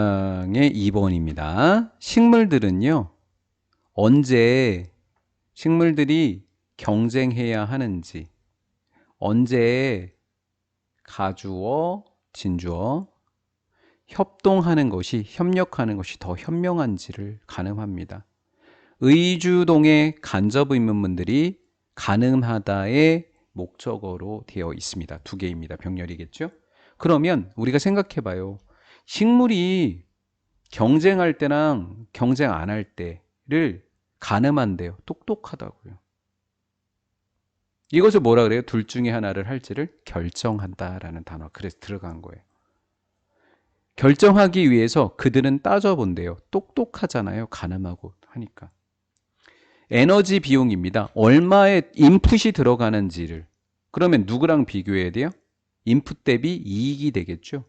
의 2번입니다. 식물들은요, 언제 식물들이 경쟁해야 하는지, 언제 가주어, 진주어, 협동하는 것이, 협력하는 것이 더 현명한지를 가늠합니다. 의주동의 간접 의문문들이 가늠하다의 목적어로 되어 있습니다. 두 개입니다. 병렬이겠죠? 그러면 우리가 생각해 봐요. 식물이 경쟁할 때랑 경쟁 안 할 때를 가늠한대요. 똑똑하다고요. 이것을 뭐라 그래요? 둘 중에 하나를 할지를 결정한다라는 단어. 그래서 들어간 거예요. 결정하기 위해서 그들은 따져본대요. 똑똑하잖아요. 가늠하고 하니까. 에너지 비용입니다. 얼마의 인풋이 들어가는지를. 그러면 누구랑 비교해야 돼요? 인풋 대비 이익이 되겠죠.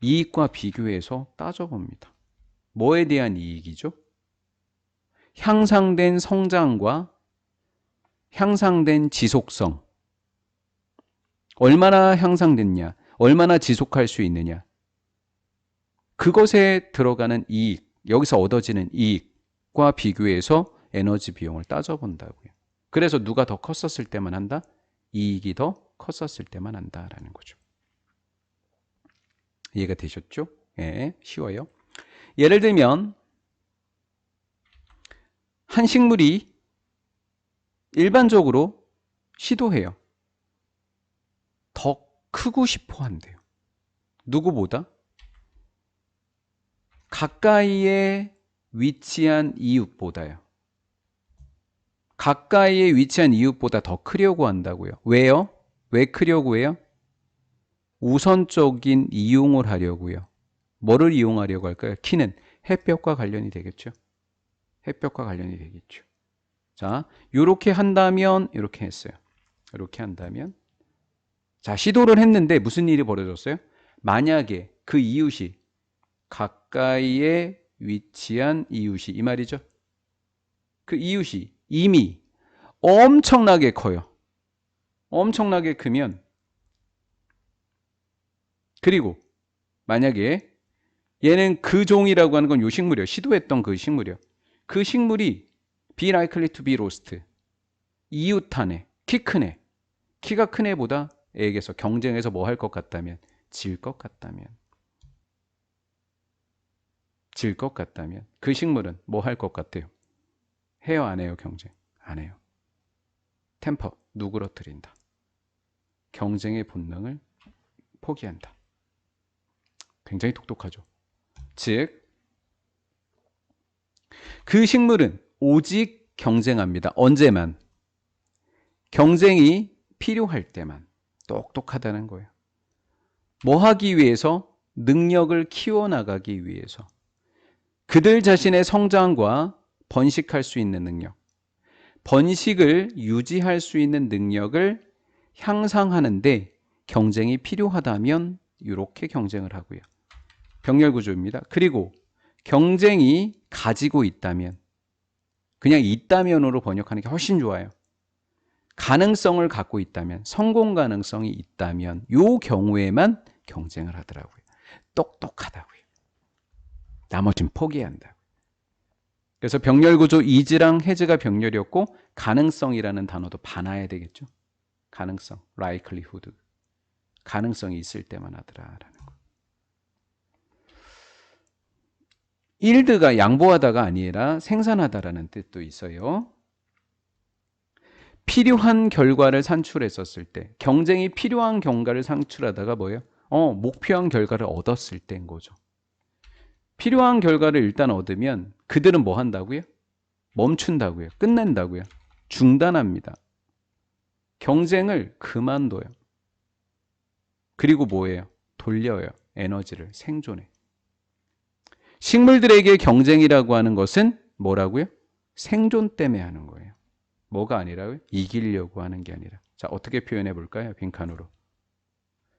이익과 비교해서 따져봅니다. 뭐에 대한 이익이죠? 향상된 성장과 향상된 지속성. 얼마나 향상됐냐? 얼마나 지속할 수 있느냐? 그것에 들어가는 이익, 여기서 얻어지는 이익과 비교해서 에너지 비용을 따져본다고요. 그래서 누가 더 컸었을 때만 한다? 이익이 더 컸었을 때만 한다라는 거죠. 이해가 되셨죠? 예, 쉬워요. 예를 들면 한 식물이 일반적으로 시도해요. 더 크고 싶어 한대요. 누구보다? 가까이에 위치한 이웃보다요. 가까이에 위치한 이웃보다 더 크려고 한다고요. 왜요? 왜 크려고 해요? 우선적인 이용을 하려고요. 뭐를 이용하려고 할까요? 키는 햇볕과 관련이 되겠죠. 햇볕과 관련이 되겠죠. 자, 요렇게 한다면 이렇게 했어요. 이렇게 한다면 자, 시도를 했는데 무슨 일이 벌어졌어요? 만약에 그 이웃이 가까이에 위치한 이웃이 이 말이죠. 그 이웃이 이미 엄청나게 커요. 엄청나게 크면 그리고 만약에 얘는 그 종이라고 하는 건 요 식물이요. 시도했던 그 식물이요. 그 식물이 be likely to be lost. 이웃하네, 키 크네, 키가 큰 애보다 애에게서 경쟁해서 뭐 할 것 같다면 질 것 같다면 질 것 같다면 그 식물은 뭐 할 것 같아요? 해요 안 해요 경쟁? 안 해요. 템퍼 누그러뜨린다. 경쟁의 본능을 포기한다. 굉장히 똑똑하죠. 즉, 그 식물은 오직 경쟁합니다. 언제만? 경쟁이 필요할 때만 똑똑하다는 거예요. 뭐 하기 위해서? 능력을 키워나가기 위해서. 그들 자신의 성장과 번식할 수 있는 능력, 번식을 유지할 수 있는 능력을 향상하는데 경쟁이 필요하다면 이렇게 경쟁을 하고요. 병렬 구조입니다. 그리고 경쟁이 가지고 있다면 그냥 있다면으로 번역하는 게 훨씬 좋아요. 가능성을 갖고 있다면 성공 가능성이 있다면 요 경우에만 경쟁을 하더라고요. 똑똑하다고요. 나머지는 포기한다. 그래서 병렬 구조 이즈랑 해즈가 병렬이었고 가능성이라는 단어도 반화해야 되겠죠. 가능성, likelihood. 가능성이 있을 때만 하더라라는 거. 일드가 양보하다가 아니라 생산하다라는 뜻도 있어요. 필요한 결과를 산출했었을 때, 경쟁이 필요한 결과를 산출하다가 뭐예요? 어, 목표한 결과를 얻었을 때인 거죠. 필요한 결과를 일단 얻으면 그들은 뭐 한다고요? 멈춘다고요. 끝낸다고요. 중단합니다. 경쟁을 그만둬요. 그리고 뭐예요? 돌려요. 에너지를 생존에. 식물들에게 경쟁이라고 하는 것은 뭐라고요? 생존 때문에 하는 거예요. 뭐가 아니라고요? 이기려고 하는 게 아니라. 자, 어떻게 표현해 볼까요? 빈칸으로.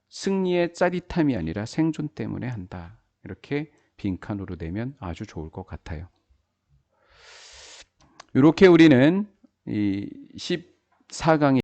승리의 짜릿함이 아니라 생존 때문에 한다. 이렇게 빈칸으로 내면 아주 좋을 것 같아요. 이렇게 우리는 이 14강의